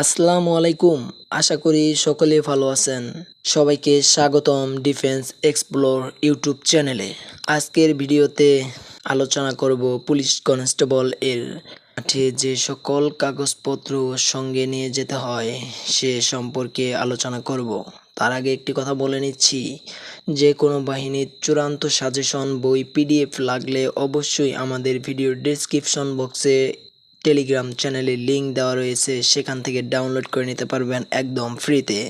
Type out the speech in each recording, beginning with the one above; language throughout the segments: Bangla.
আসসালামু আলাইকুম। আশা করি সকলে ভালো আছেন। সবাইকে স্বাগতম ডিফেন্স এক্সপ্লোর ইউটিউব চ্যানেলে। আজকের ভিডিওতে আলোচনা করব পুলিশ কনস্টেবল এর মাঠে যে সকল কাগজপত্র সঙ্গে নিয়ে যেতে হয়, সে সম্পর্কে আলোচনা করব। তার আগে একটি কথা বলে নিচ্ছি। যে কোনো বাহিনীর চূড়ান্ত সাজেশন বই পিডিএফ লাগলে অবশ্যই আমাদের ভিডিও ডেসক্রিপশন বক্সে টেলিগ্রাম চ্যানেলের লিংক দেওয়া রয়েছে, সেখান থেকে ডাউনলোড করে নিতে পারবেন একদম ফ্রিতে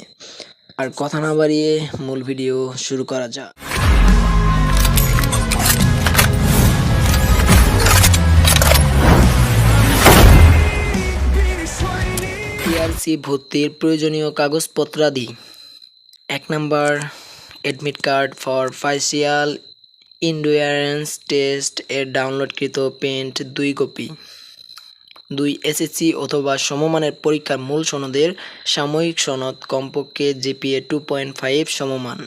আর কথা না বাড়িয়ে মূল ভিডিও শুরু করা যাক। টিআরসি ভর্তির প্রয়োজনীয় কাগজপত্রাদি। এক number admit card for physical endurance test এর ডাউনলোডকৃত পেন্ট দুই কপি দুই এসএসসি অথবা সমমানের পরীক্ষার মূল সনদের সাময়িক সনদ কমপক্ষে জিপিএ টু পয়েন্ট ফাইভ সমমান।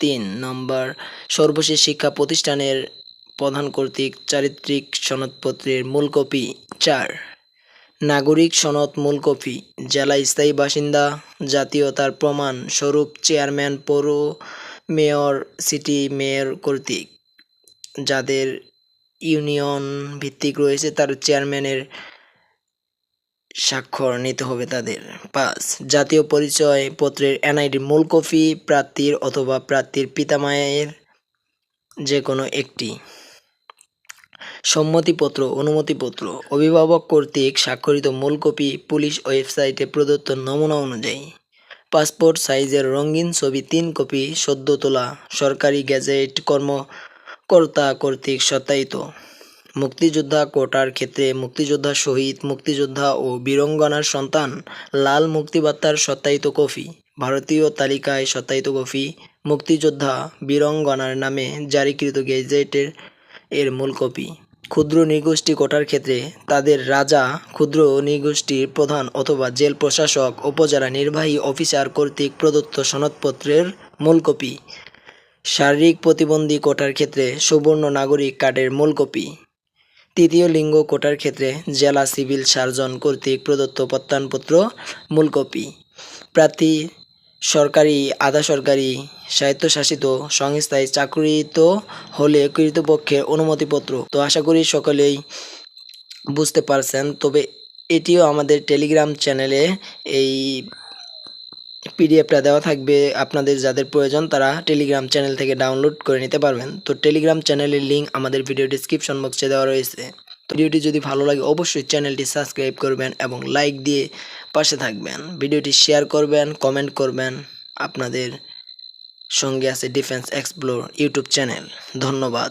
তিন, নম্বর, সর্বশেষ শিক্ষা প্রতিষ্ঠানের প্রধান কর্তৃক চারিত্রিক সনদপত্রের মূল কপি। চার, নাগরিক সনদ মূল কপি, জেলা স্থায়ী বাসিন্দা, জাতীয়তার প্রমাণ স্বরূপ চেয়ারম্যান, পৌর মেয়র, সিটি মেয়র কর্তৃক। যাদের ইউনিয়ন ভিত্তিক রয়েছে তার চেয়ারম্যানের স্বাক্ষর নিতে হবে তাদের। পাঁচ, জাতীয় পরিচয় পত্রের এনআইডির মূল কপি প্রার্থীর অথবা প্রার্থীর পিতামায়ের যে কোনো একটি। সম্মতিপত্র, অনুমতিপত্র, অভিভাবক কর্তৃক স্বাক্ষরিত মূল কপি পুলিশ ওয়েবসাইটে প্রদত্ত নমুনা অনুযায়ী। পাসপোর্ট সাইজের রঙিন ছবি তিন কপি, সদ্য তোলা সরকারি গ্যাজেট কর্মকর্তা কর্তৃক সত্যায়িত। মুক্তিযোদ্ধা কোটার ক্ষেত্রে মুক্তিযোদ্ধা শহীদ, মুক্তিযোদ্ধা ও বীরঙ্গনার সন্তান লাল মুক্তিবার্তার সত্যায়িত কপি ভারতীয় তালিকায় সত্যায়িত কপি মুক্তিযোদ্ধা বীরঙ্গনার নামে জারিকৃত গেজেটের এর মূল কপি। ক্ষুদ্র নৃগোষ্ঠী কোটার ক্ষেত্রে তাদের রাজা, ক্ষুদ্র নৃগোষ্ঠীর প্রধান অথবা জেল প্রশাসক, উপজেলা নির্বাহী অফিসার কর্তৃক প্রদত্ত সনদপত্রের মূল কপি। শারীরিক প্রতিবন্ধী কোটার ক্ষেত্রে সুবর্ণ নাগরিক কার্ডের মূল কপি। তৃতীয় লিঙ্গ কোটার ক্ষেত্রে জেলা সিভিল সার্জন কর্তৃক প্রদত্ত প্রত্যয়নপত্র মূল কপি। প্রার্থী সরকারি, আধা সরকারি, স্বায়ত্তশাসিত সংস্থায় চাকরিত হলে কৃতপক্ষের অনুমতিপত্র। তো আশা করি সকলেই বুঝতে পারছেন। তবে এটিও আমাদের টেলিগ্রাম চ্যানেলে এই পিডিএফটা দেওয়া থাকবে আপনাদের যাদের প্রয়োজন, তারা টেলিগ্রাম চ্যানেল থেকে ডাউনলোড করে নিতে পারবেন। তো টেলিগ্রাম চ্যানেলের লিঙ্ক আমাদের ভিডিও ডিসক্রিপশন বক্সে দেওয়া রয়েছে। ভিডিওটি যদি ভালো লাগে, অবশ্যই চ্যানেলটি সাবস্ক্রাইব করবেন এবং লাইক দিয়ে পাশে থাকবেন। ভিডিওটি শেয়ার করবেন কমেন্ট করবেন। আপনাদের সঙ্গে আছে ডিফেন্স এক্সপ্লোর ইউটিউব চ্যানেল ধন্যবাদ।